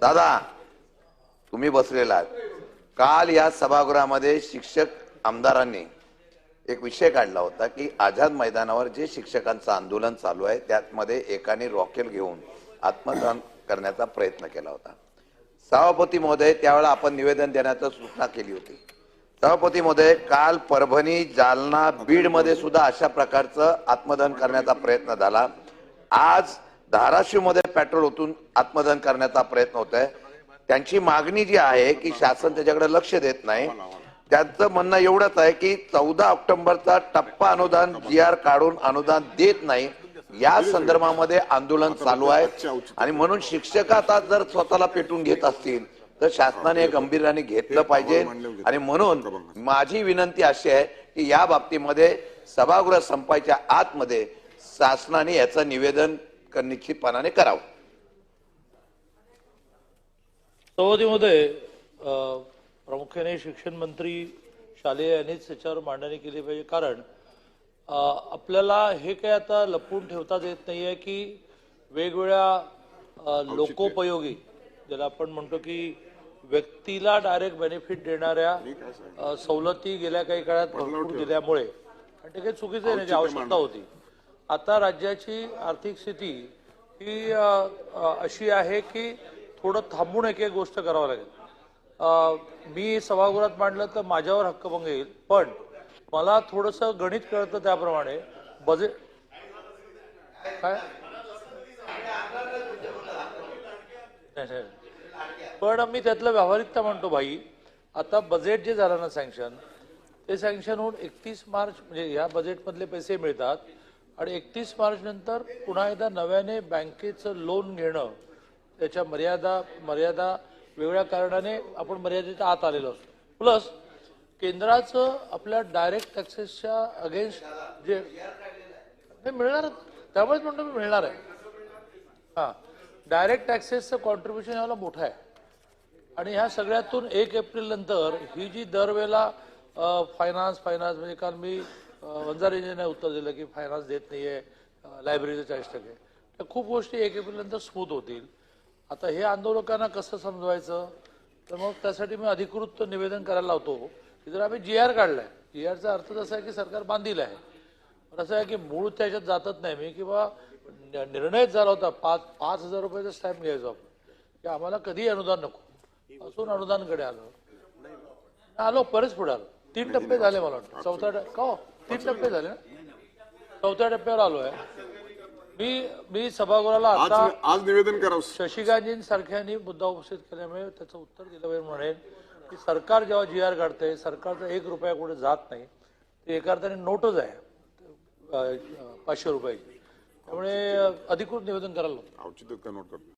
दादा तुम्ही बसलेला काल या सभागृहामध्ये शिक्षक आमदारांनी एक विषय काढला होता की आझाद मैदानावर जे शिक्षकांचं आंदोलन चालू आहे त्यामध्ये एकाने रॉकेल घेऊन आत्मदहन करण्याचा प्रयत्न केला होता. सभापती महोदय त्यावेळेला आपण निवेदन देण्याचा सूचना केली होती. सभापती महोदय काल परभणी जालना बीडमध्ये सुद्धा अशा प्रकारचं आत्मदहन करण्याचा प्रयत्न झाला. आज धाराशिवमध्ये पेट्रोल ओतून आत्मदहन करण्याचा प्रयत्न होत आहे त्यांची मागणी जी आहे की शासन त्याच्याकडे लक्ष देत नाही. त्यांचं म्हणणं एवढंच आहे की चौदा ऑक्टोबरचा टप्पा अनुदान जी आर काढून अनुदान देत नाही या संदर्भामध्ये आंदोलन चालू आहे. आणि म्हणून शिक्षक आता जर स्वतःला पेटून घेत असतील तर शासनाने हे घेतलं पाहिजे. आणि म्हणून माझी विनंती अशी आहे की या बाबतीमध्ये सभागृह संपायच्या आतमध्ये शासनाने याचं निवेदन निश्चितपणाने करावं. सभापती महोदय अ, प्रामुख्याने शिक्षण मंत्री शालेय यांनीच त्याच्यावर मांडणी केली पाहिजे. कारण आपल्याला हे काही आता लपवून ठेवताच येत नाहीये की वेगवेगळ्या लोकोपयोगी ज्याला आपण म्हणतो की व्यक्तीला डायरेक्ट बेनिफिट देणाऱ्या सवलती गेल्या काही काळात भरपूर दिल्यामुळे. आणि ते काही चुकीचं आहे, आवश्यकता होती. आता राज्याची आर्थिक स्थिती ही अशी आहे की थोडं थांबून एक एक गोष्ट करावं लागेल. मी सभागृहात मांडलं तर माझ्यावर हक्कभंग येईल पण मला थोडंसं गणित कळतं त्याप्रमाणे बजेट काय? पण मी त्यातलं व्यावहारिकता म्हणतो भाई. आता बजेट जे झालं ना सँक्शन ते सँक्शन होऊन एकतीस मार्च म्हणजे ह्या बजेटमधले पैसे मिळतात. आणि एकतीस मार्च नंतर पुन्हा एकदा नव्याने बँकेचं लोन घेणं त्याच्या मर्यादा मर्यादा वेगळ्या कारणाने आपण मर्यादेच्या आत आलेलो असतो प्लस केंद्राचं आपल्या डायरेक्ट टॅक्सेसच्या अगेन्स्ट जे ते मिळणार त्यामुळेच म्हणतो मी मिळणार आहे. हा. डायरेक्ट टॅक्सेसचं कॉन्ट्रीब्युशन याला मोठं आहे. आणि ह्या सगळ्यातून एक एप्रिल नंतर ही जी दरवेळेला फायनान्स फायनान्स म्हणजे कारण मी वंजारी वंजारेजीने उत्तर दिलं की फायनान्स देत नाहीये लायब्ररीचं चाळीस टक्के. तर खूप गोष्टी एक एप्रिलनंतर स्मूथ होतील. आता हे आंदोलकांना कसं समजवायचं? तर मग त्यासाठी मी अधिकृत निवेदन करायला लावतो की जर आम्ही जी आर काढलाय जी आरचा अर्थ असा आहे की सरकार बांधील आहे. पण असं आहे की मूळ त्याच्यात जातच नाही मी किंवा निर्णयच झाला होता पाच पाच हजार रुपयाचा स्टॅम्प घ्यायचो आपण. की आम्हाला कधी अनुदान नको. असून अनुदानकडे आलो. आलो बरेच पुढे आलो. तीन टप्पे झाले मला वाटतं. चौथा टप्पा का हो? तीन टप्पे झाले ना? चौथ्या टप्प्यावर आलो आहे. मी मी सभागृहाला आज आता आज निवेदन करा शशिकांतजींसारख्यांनी मुद्दा उपस्थित केल्यामुळे त्याचं उत्तर दिलं पाहिजे म्हणेन की सरकार जेव्हा जी आर काढते सरकारचा एक रुपया कुठे जात नाही. ते एका अर्थाने नोटच आहे. पाचशे रुपयाची. त्यामुळे अधिकृत निवेदन करायला. औचित्य नोट करतो